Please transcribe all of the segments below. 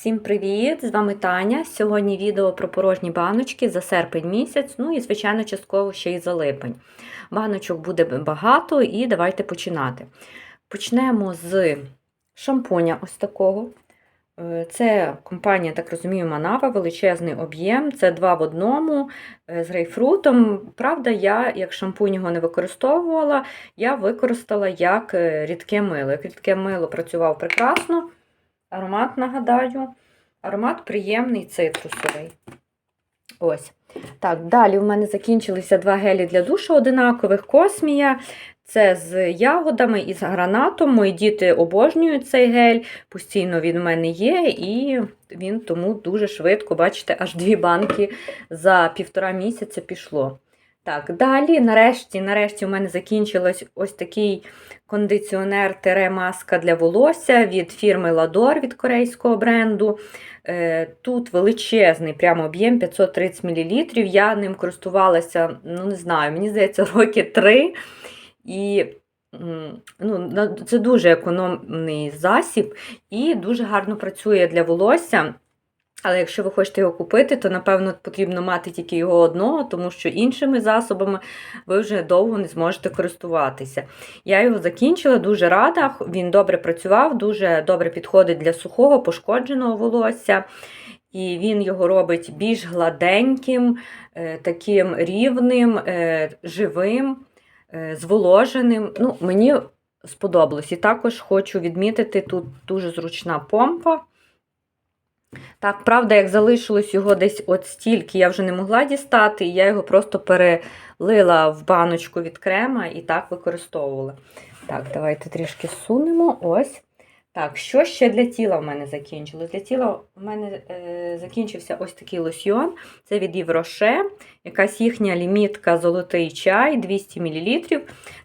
Всім привіт! З вами Таня. Сьогодні відео про порожні баночки за серпень місяць, ну і, звичайно, частково ще й за липень. Баночок буде багато, і давайте починати. Почнемо з шампуня ось такого. Е, Це компанія, так розумію, Манава, величезний об'єм. Це два в одному е, з грейпфрутом. Правда, я, як шампунь його не використовувала, я використала як е, рідке мило. Як рідке мило працював прекрасно. Аромат, нагадаю, аромат приємний цитрусовий. Ось. Так, далі в мене закінчилися два гелі для душу одинакових Космія. Це з ягодами і з гранатом. Мої діти обожнюють цей гель, постійно він в мене є, і він тому дуже швидко, бачите, аж дві банки за півтора місяця пішло. Так, далі, нарешті, нарешті, у мене закінчилось ось такий кондиціонер тере маска для волосся від фірми Lador від корейського бренду. Е, Тут величезний прямо об'єм 530 мл. Я ним користувалася, ну не знаю, мені здається, роки три. І ну, це дуже економний засіб і дуже гарно працює для волосся. Але якщо ви хочете його купити, то, напевно, потрібно мати тільки його одного, тому що іншими засобами ви вже довго не зможете користуватися. Я його закінчила, дуже рада, він добре працював, дуже добре підходить для сухого, пошкодженого волосся. І він його робить більш гладеньким, таким рівним, живим, зволоженим. Ну, Мені сподобалось. І також хочу відмітити, тут дуже зручна помпа. Так, правда, як залишилось його десь от стільки, я вже не могла дістати, і я його просто перелила в баночку від крема і так використовувала. Так, давайте трішки сунемо. Ось. Так, що ще для тіла в мене закінчилось? Для тіла в мене е, закінчився ось такий лосьйон. Це від Євроше, якась їхня лімітка Золотий чай 200 мл.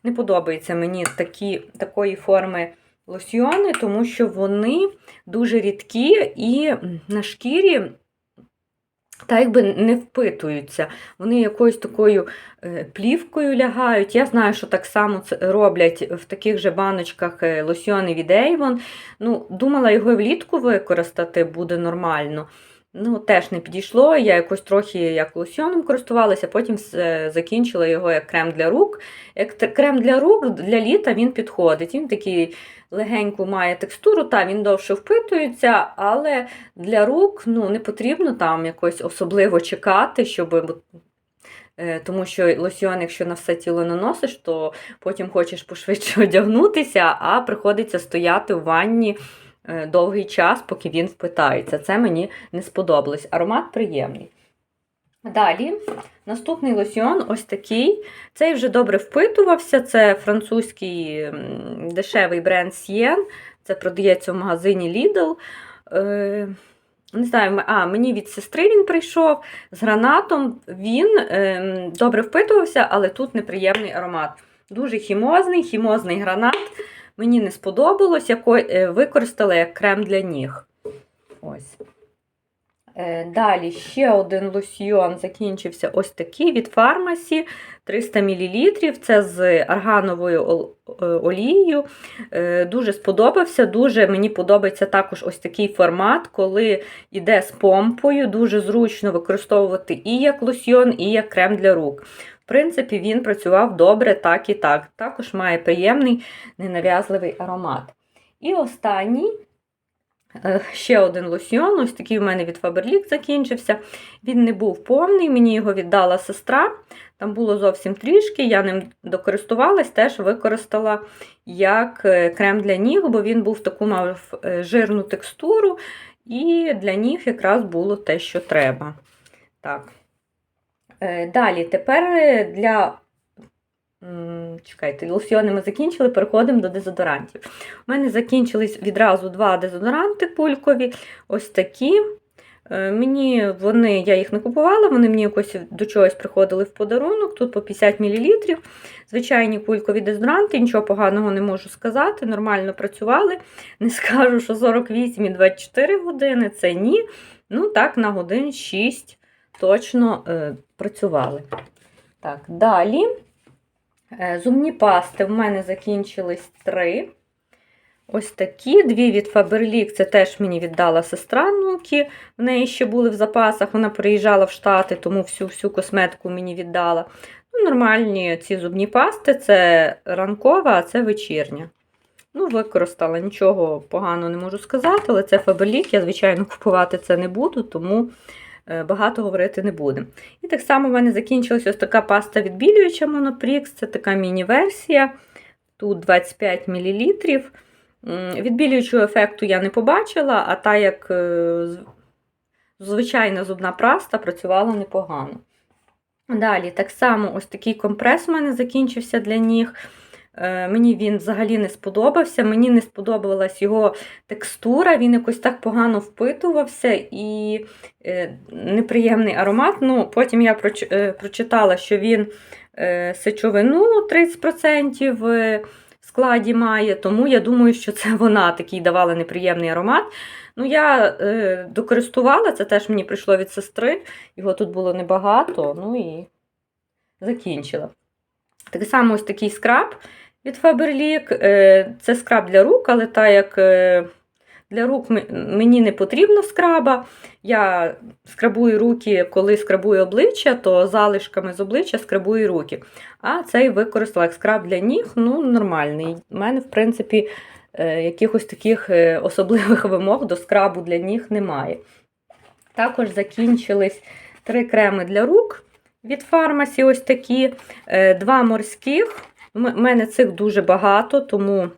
Не подобається мені такі, такої форми лосьйони, тому що вони дуже рідкі і на шкірі та якби не впитуються. Вони якоюсь такою е, плівкою лягають. Я знаю, що так само це роблять в таких же баночках е, лосьйони від Avon. Ну, Думала, його влітку використати буде нормально. Ну, Теж не підійшло. Я якось трохи як лосьоном користувалася, потім закінчила його як крем для рук. Як крем для рук для літа він підходить. Він такий легеньку має текстуру, та він довше впитується, але для рук ну, не потрібно там якось особливо чекати, щоб. Е, тому що лосьйон, якщо на все тіло наносиш, то потім хочеш пошвидше одягнутися, а приходиться стояти в ванні е, довгий час, поки він впитається. Це мені не сподобалось. Аромат приємний. Далі, наступний лосьйон ось такий. Цей вже добре впитувався. Це французький дешевий бренд Sien. Це продається в магазині Lidl. Е, не знаю, а, Мені від сестри він прийшов з гранатом. Він е, добре впитувався, але тут неприємний аромат. Дуже хімозний, хімозний гранат. Мені не сподобалось, яко, е, використала як крем для ніг. Ось. Е, далі ще один лосьйон закінчився ось такий від фармасі 300 мл. Це з аргановою е, олією. Дуже сподобався. Дуже мені подобається також ось такий формат, коли йде з помпою. Дуже зручно використовувати і як лосьйон, і як крем для рук. В принципі, він працював добре, так і так. Також має приємний ненав'язливий аромат. І останній. Е, ще один лосьйон, ось такий у мене від Faberlic закінчився. Він не був повний, мені його віддала сестра. Там було зовсім трішки, я ним докористувалась, теж використала як е, крем для ніг, бо він був таку мав е, жирну текстуру, і для ніг якраз було те, що треба. Так. Далі, тепер для Чекайте, лосьйони ми закінчили, переходимо до дезодорантів. У мене закінчились відразу два дезодоранти пулькові, ось такі. Е, мені вони, Я їх не купувала, вони мені якось до чогось приходили в подарунок, тут по 50 мл. Звичайні пулькові дезодоранти, нічого поганого не можу сказати, нормально працювали. Не скажу, що 48 і 24 години це ні. Ну, так, на годин 6 точно е, працювали. Так, Далі Е, зубні пасти в мене закінчились три. Ось такі дві від Faberlic, це теж мені віддала сестра Нукі. В неї ще були в запасах. Вона приїжджала в Штати, тому всю всю косметику мені віддала. Ну, Нормальні ці зубні пасти це ранкова, а це вечірня. Ну, використала, нічого поганого не можу сказати, але це Faberlic, я, звичайно, купувати це не буду, тому багато говорити не будемо. І так само в мене закінчилась ось така паста відбілююча Monoprix, це така міні-версія. Тут 25 мл. Відбілюючого ефекту я не побачила, а та як е, звичайна зубна паста працювала непогано. Далі, так само, ось такий компрес у мене закінчився для ніг. Е, Мені він взагалі не сподобався. Мені не сподобалась його текстура, він якось так погано впитувався і е, неприємний аромат. Ну, Потім я е, прочитала, що він сечовину 30% в складі має, тому я думаю, що це вона такий давала неприємний аромат. Ну, я докористувала, це теж мені прийшло від сестри, його тут було небагато, ну і закінчила. Так само ось такий скраб від Faberlic. Е, Це скраб для рук, але так як е, для рук мені не потрібно скраба. Я скрабую руки, коли скрабую обличчя, то залишками з обличчя скрабую руки. А цей використала як скраб для ніг, ну, нормальний. У мене, в принципі, е, якихось таких особливих вимог до скрабу для ніг немає. Також закінчились три креми для рук від фармасі, ось такі, два морських. У мене цих дуже багато, тому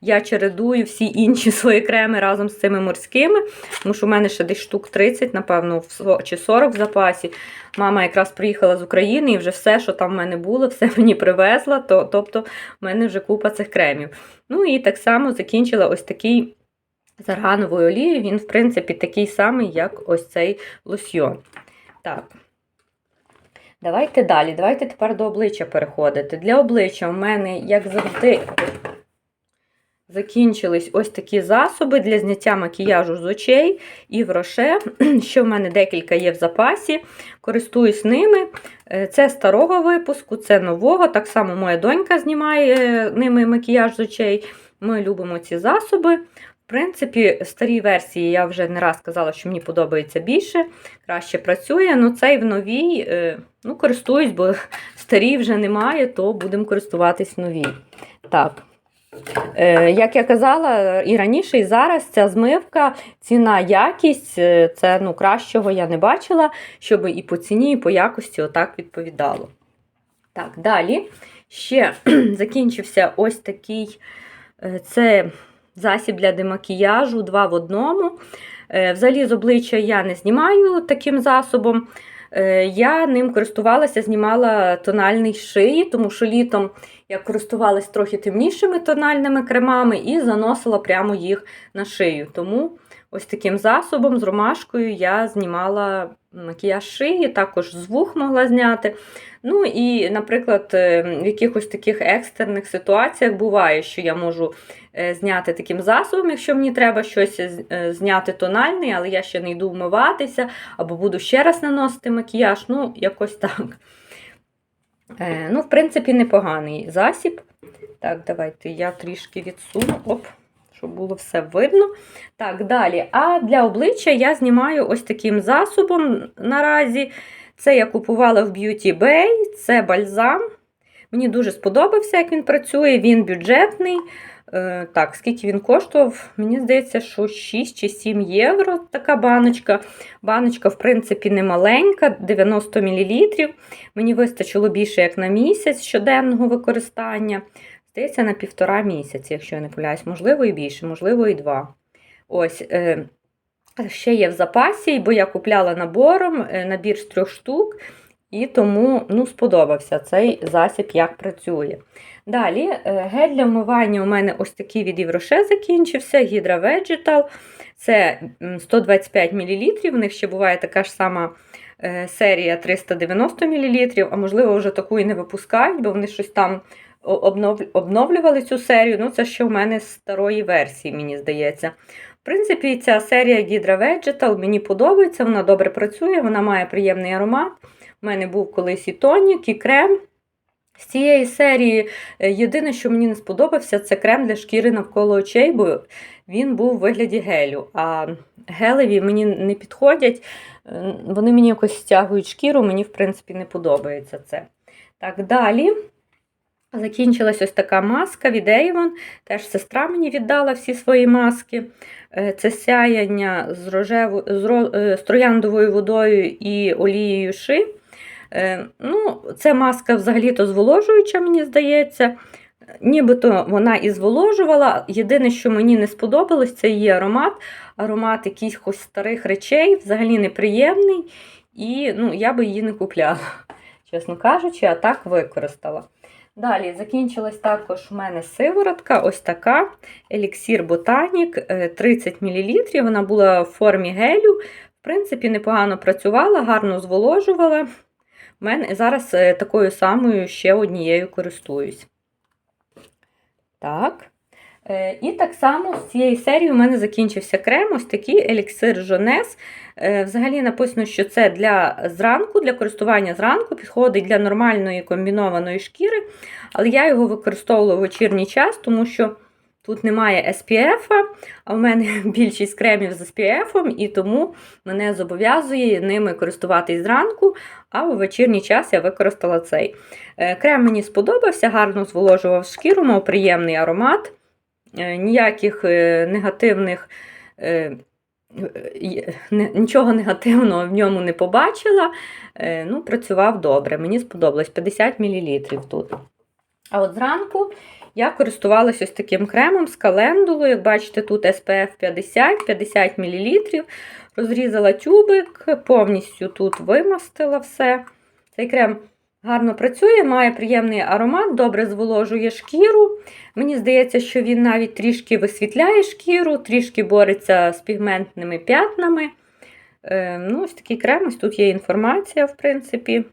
я чередую всі інші свої креми разом з цими морськими, тому що в мене ще десь штук 30, напевно, чи 40 в запасі. Мама якраз приїхала з України і вже все, що там в мене було, все мені привезла. То, тобто, в мене вже купа цих кремів. Ну і так само закінчила ось такий з аргановою олією. Він, в принципі, такий самий, як ось цей лосьйон. Так. Давайте далі. Давайте тепер до обличчя переходити. Для обличчя в мене, як завжди, закінчились ось такі засоби для зняття макіяжу з очей і в роше, що в мене декілька є в запасі. Користуюсь ними. Е, Це старого випуску, це нового. Так само моя донька знімає е, ними макіяж з очей. Ми любимо ці засоби. В принципі, старі версії я вже не раз казала, що мені подобається більше, краще працює. Ну, цей в новій, е, ну, користуюсь, бо старі вже немає, то будемо користуватись новій. Так. Е, Як я казала і раніше, і зараз ця змивка, ціна, якість, е, це ну, кращого я не бачила, щоб і по ціні, і по якості отак відповідало. Так, далі ще закінчився ось такий це засіб для демакіяжу, два в одному. Е, Взагалі з обличчя я не знімаю таким засобом. Е, Я ним користувалася, знімала тональний шиї, тому що літом я користувалася трохи темнішими тональними кремами і заносила прямо їх на шию. Тому ось таким засобом з ромашкою я знімала макіяж шиї, також з вух могла зняти. Ну і, наприклад, е, в якихось таких екстрених ситуаціях буває, що я можу е, зняти таким засобом, якщо мені треба щось е, зняти тональний, але я ще не йду вмиватися, або буду ще раз наносити макіяж. Ну, якось так. Ну, в принципі, непоганий засіб. Так, давайте я трішки відсуну, оп, щоб було все видно. Так, далі. А для обличчя я знімаю ось таким засобом наразі. Це я купувала в Beauty Bay, це бальзам. Мені дуже сподобався, як він працює, він бюджетний. Е, Так, скільки він коштував? Мені здається, що 6 чи 7 євро така баночка. Баночка, в принципі, не маленька, 90 мл. Мені вистачило більше як на місяць щоденного використання. Здається, на півтора місяці, якщо я не помиляюсь, можливо, і більше, можливо, і два. Ось, е, ще є в запасі, бо я купляла набором е, набір з трьох штук, і тому ну, сподобався цей засіб, як працює. Далі, е, гель для вмивання у мене ось такий від Євроше закінчився, Hydra Vegetal. Це 125 мл. В них ще буває така ж сама серія 390 мл, а можливо, вже таку і не випускають, бо вони щось там обновлювали цю серію. Ну, це ще в мене з старої версії, мені здається. В принципі, ця серія Hydra Vegetal мені подобається, вона добре працює, вона має приємний аромат. У мене був колись і тонік, і крем. З цієї серії е, єдине, що мені не сподобався, це крем для шкіри навколо очей, бо він був у вигляді гелю. А гелеві мені не підходять, е, вони мені якось стягують шкіру, мені, в принципі, не подобається це. Так, далі. Закінчилась ось така маска від Avon. Теж сестра мені віддала всі свої маски. Е, Це сяяння з, рожеву, з, ро, е, з трояндовою водою і олією ши. Е, Ну, Це маска взагалі-то зволожуюча, мені здається. Нібито вона і зволожувала. Єдине, що мені не сподобалось, це її аромат. Аромат якихось старих речей, взагалі неприємний. І ну, я би її не купляла, чесно кажучи, а так використала. Далі закінчилась також у мене сиворотка, ось така еліксір Ботанік 30 мл. Вона була в формі гелю. В принципі, непогано працювала, гарно зволожувала. У мене зараз е, такою самою ще однією користуюсь. Так. Е, І так само з цієї серії у мене закінчився крем, ось такий еліксир Жонес. Взагалі написано, що це для зранку, для користування зранку, підходить для нормальної комбінованої шкіри, але я його використовувала в вечірній час, тому що тут немає SPF, а в мене більшість кремів з SPF, і тому мене зобов'язує ними користуватись зранку, а у вечірній час я використала цей. Е, Крем мені сподобався, гарно зволожував шкіру, мав приємний аромат. Е, ніяких е, негативних, е, нічого негативного в ньому не побачила. Ну, Працював добре, мені сподобалось 50 мл тут. А от зранку я користувалася ось таким кремом з календулою. Як бачите, тут SPF 50 50 мл. Розрізала тюбик, повністю тут вимастила все. Цей крем гарно працює, має приємний аромат, добре зволожує шкіру. Мені здається, що він навіть трішки висвітляє шкіру, трішки бореться з пігментними п'ятнами. Е, ну, Ось такий крем, ось тут є інформація, в принципі,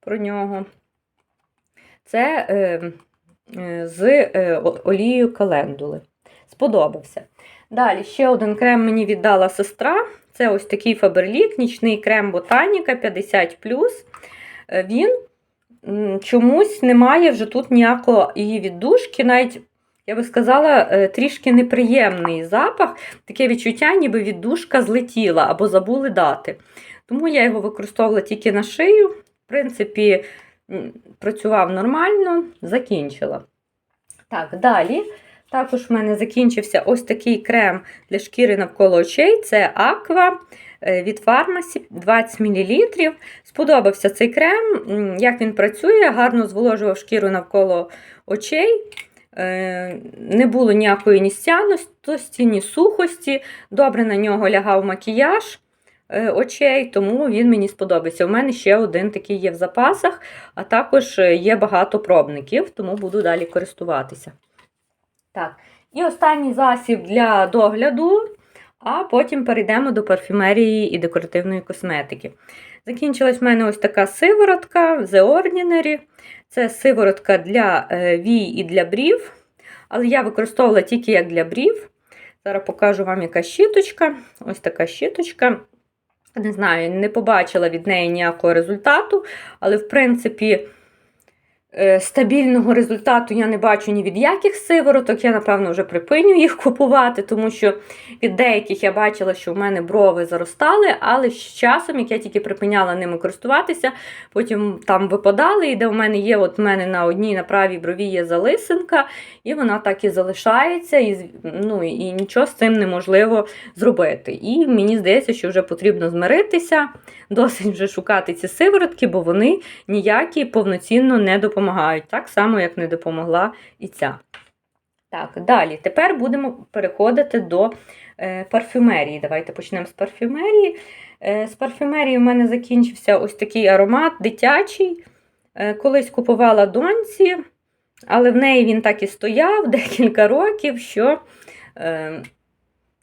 про нього. Це е, е, з е, олією календули. Сподобався. Далі ще один крем мені віддала сестра. Це ось такий Фаберлік, нічний крем Ботаніка 50. Він чомусь немає вже тут ніякого її віддушки. Навіть, я би сказала, е, трішки неприємний запах, таке відчуття, ніби віддушка злетіла або забули дати. Тому я його використовувала тільки на шию. В принципі, працював нормально, закінчила. Так, далі. Також в мене закінчився ось такий крем для шкіри навколо очей. Це Аква від фармасі 20 мл. Сподобався цей крем, як він працює, гарно зволожував шкіру навколо очей. Е, не було ніякої ні стяності, ні сухості. Добре на нього лягав макіяж е, очей, тому він мені сподобається. У мене ще один такий є в запасах, а також є багато пробників, тому буду далі користуватися. Так, І останній засіб для догляду, а потім перейдемо до парфюмерії і декоративної косметики. Закінчилась в мене ось така сиворотка The Ordinary. Це сиворотка для е, вій і для брів. Але я використовувала тільки як для брів. Зараз покажу вам яка щіточка. Ось така щіточка. Не знаю, не побачила від неї ніякого результату, але, в принципі, стабільного результату я не бачу ні від яких сивороток. Я, напевно, вже припиню їх купувати, тому що від деяких я бачила, що в мене брови заростали, але з часом, як я тільки припиняла ними користуватися, потім там випадали, і де в мене є, от в мене на одній на правій брові є залисинка, і вона так і залишається, і ну, і нічого з цим неможливо зробити. І мені здається, що вже потрібно змиритися, досить вже шукати ці сиворотки, бо вони ніякі повноцінно не допомагають допомагають, так само, як не допомогла і ця. Так, далі. Тепер будемо переходити до е, парфюмерії. Давайте почнемо з парфюмерії. Е, з парфюмерії в мене закінчився ось такий аромат дитячий. Е, колись купувала доньці, але в неї він так і стояв декілька років, що е,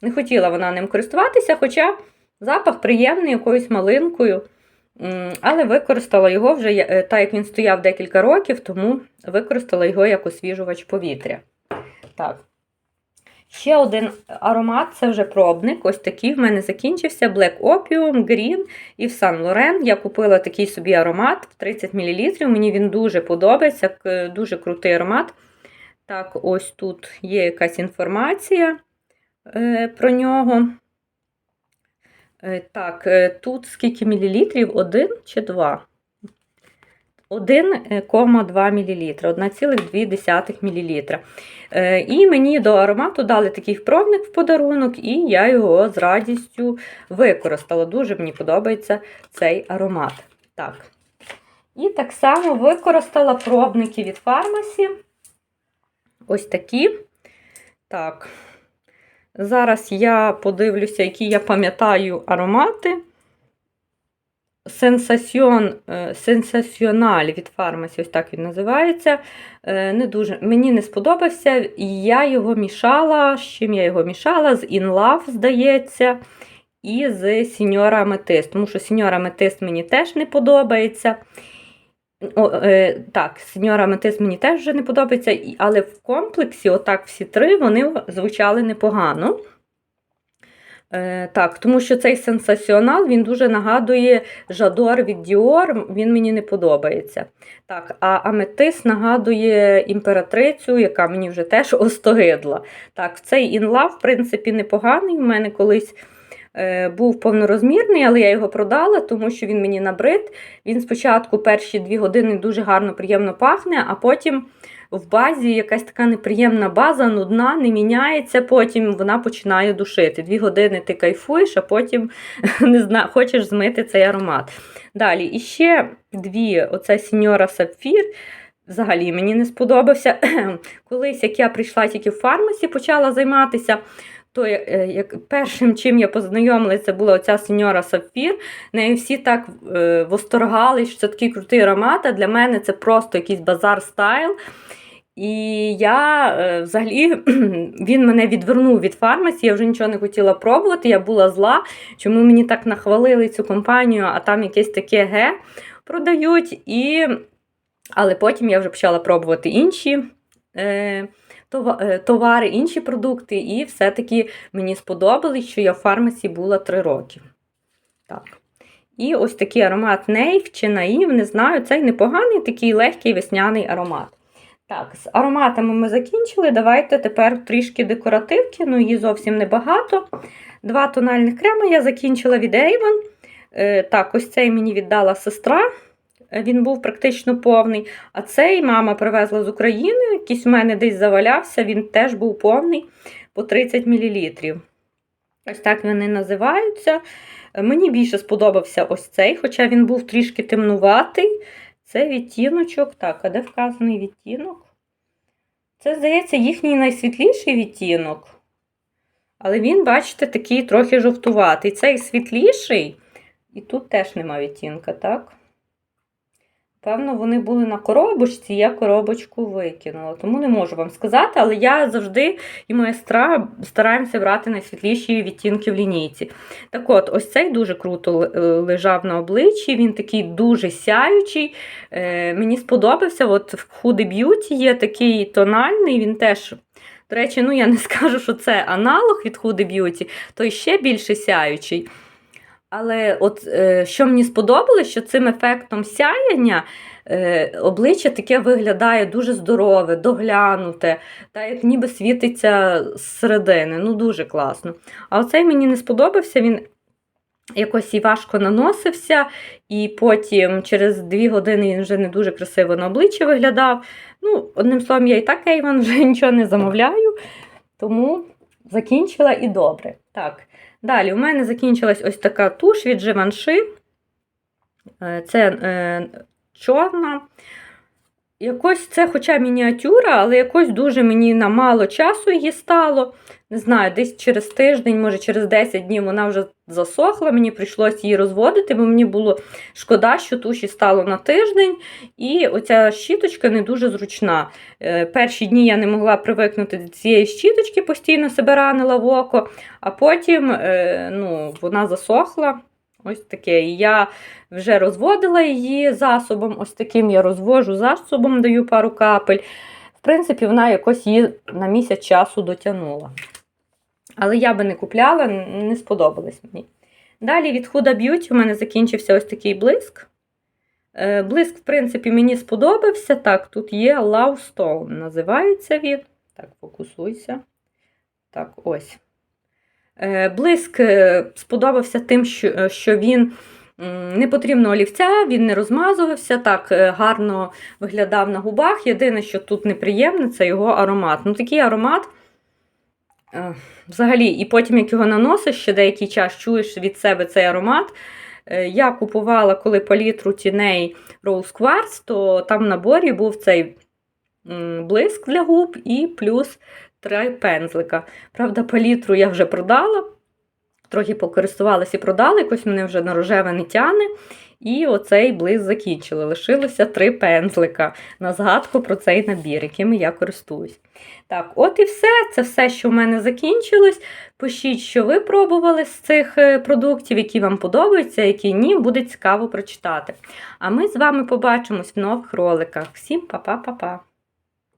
не хотіла вона ним користуватися, хоча запах приємний якоюсь малинкою. Але використала його вже, е, так як він стояв декілька років, тому використала його як освіжувач повітря. Так. Ще один аромат це вже пробник. Ось такий в мене закінчився Black Opium, Green і в Saint Laurent. Я купила такий собі аромат в 30 мл. Мені він дуже подобається, дуже крутий аромат. Так, ось тут є якась інформація е, про нього. Е, так, е, тут скільки мілілітрів? Один чи два? 1,2 мл, 1,2 мл. І мені до аромату дали такий пробник в подарунок, і я його з радістю використала. Дуже мені подобається цей аромат. Так. І так само використала пробники від фармасі. Ось такі. Так. Зараз я подивлюся, які я пам'ятаю аромати. Сенсаціон, е, Сенсаціональ від фармасі, ось так він називається. Е, Не дуже, мені не сподобався, і я його мішала. З чим я його мішала? З In Love, здається, і з Сіньора Аметист. Тому що Сіньора Аметист мені теж не подобається. О, е, так, Сіньора Аметист мені теж вже не подобається, але в комплексі, отак, всі три, вони звучали непогано. Е, так, тому що цей сенсаціонал він дуже нагадує Жадор від Діор, він мені не подобається. Так, а аметис нагадує імператрицю, яка мені вже теж остогидла. Так, цей інлав, в принципі, непоганий. У мене колись був повнорозмірний, але я його продала, тому що він мені набрид. Він спочатку перші дві години дуже гарно, приємно пахне, а потім в базі якась така неприємна база, нудна, не міняється, потім вона починає душити. Дві години ти кайфуєш, а потім не знаю, хочеш змити цей аромат. Далі, і ще дві: оце Сіньора Сапфір. Взагалі мені не сподобався. Колись, як я прийшла тільки в фармасі, почала займатися. То е, як першим, чим я познайомилася, це була оця сеньора Сапфір. Нею всі так е, восторгались, що це такий крутий аромат. А для мене це просто якийсь базар стайл. І я е, взагалі він мене відвернув від фармасі, я вже нічого не хотіла пробувати. Я була зла, чому мені так нахвалили цю компанію, а там якесь таке ге продають. І... Але потім я вже почала пробувати інші е, товари, інші продукти, і все-таки мені сподобалось, що я в фармасі була 3 роки. Так. І ось такий аромат Нейв чи Наїв, не знаю, цей непоганий, такий легкий весняний аромат. Так, з ароматами ми закінчили. Давайте тепер трішки декоративки, ну її зовсім небагато. Два тональних креми я закінчила від Avon. Е, так, ось цей мені віддала сестра. Він був практично повний. А цей мама привезла з України, якийсь у мене десь завалявся, він теж був повний по 30 мл. Ось так вони називаються. Мені більше сподобався ось цей, хоча він був трішки темнуватий. Це відтіночок. Так, а де вказаний відтінок? Це, здається, їхній найсвітліший відтінок. Але він, бачите, такий трохи жовтуватий. Цей світліший, і тут теж нема відтінка, так? Певно, вони були на коробочці, я коробочку викинула, тому не можу вам сказати, але я завжди і моя стара стараємося брати найсвітліші відтінки в лінійці. Так от, ось цей дуже круто е, лежав на обличчі, він такий дуже сяючий. Е, мені сподобався. От в Huda Beauty є такий тональний, він теж. До речі, ну я не скажу, що це аналог від Huda Beauty, той ще більше сяючий. Але от е, що мені сподобалось, що цим ефектом сяяння е, обличчя таке виглядає дуже здорове, доглянуте, та як ніби світиться зсередини. Ну, дуже класно. А оцей мені не сподобався, він якось і важко наносився, і потім через дві години він вже не дуже красиво на обличчі виглядав. Ну, одним словом, я і так Avon вже нічого не замовляю, тому закінчила і добре. Так. Далі, у мене закінчилась ось така туш від Givenchy. Е, Це е, чорна. Якось це, хоча мініатюра, але якось дуже мені на мало часу її стало. Не знаю, десь через тиждень, може через 10 днів вона вже засохла. Мені прийшлося її розводити, бо мені було шкода, що туші стало на тиждень. І оця щіточка не дуже зручна. Е, Перші дні я не могла привикнути до цієї щіточки, постійно себе ранила в око, а потім е, ну, вона засохла. Ось таке. Я вже розводила її засобом. Ось таким я розвожу засобом, даю пару капель. В принципі, вона якось її на місяць часу дотягнула. Але я би не купляла, не сподобалось мені. Далі від Huda Beauty у мене закінчився ось такий блиск. Е, Блиск, в принципі, мені сподобався. Так, тут є Love Stone, називається він. Так, фокусуйся. Так, ось. Е, Блиск е, сподобався тим, що, е, він не потрібно олівця, він не розмазувався, так гарно виглядав на губах. Єдине, що тут неприємне, це його аромат. Ну, такий аромат. Взагалі, і потім, як його наносиш, ще деякий час чуєш від себе цей аромат. Я купувала, коли палітру тіней Rose Quartz, то там в наборі був цей блиск для губ і плюс три пензлика. Правда, палітру я вже продала, трохи покористувалася і продала, якось мене вже на рожеве не тяне. І оцей блиск закінчили. Лишилося три пензлика на згадку про цей набір, якими я користуюсь. Так, от і все. Це все, що в мене закінчилось. Пишіть, що ви пробували з цих е, продуктів, які вам подобаються, які ні, буде цікаво прочитати. А ми з вами побачимось в нових роликах. Всім па-па-па-па!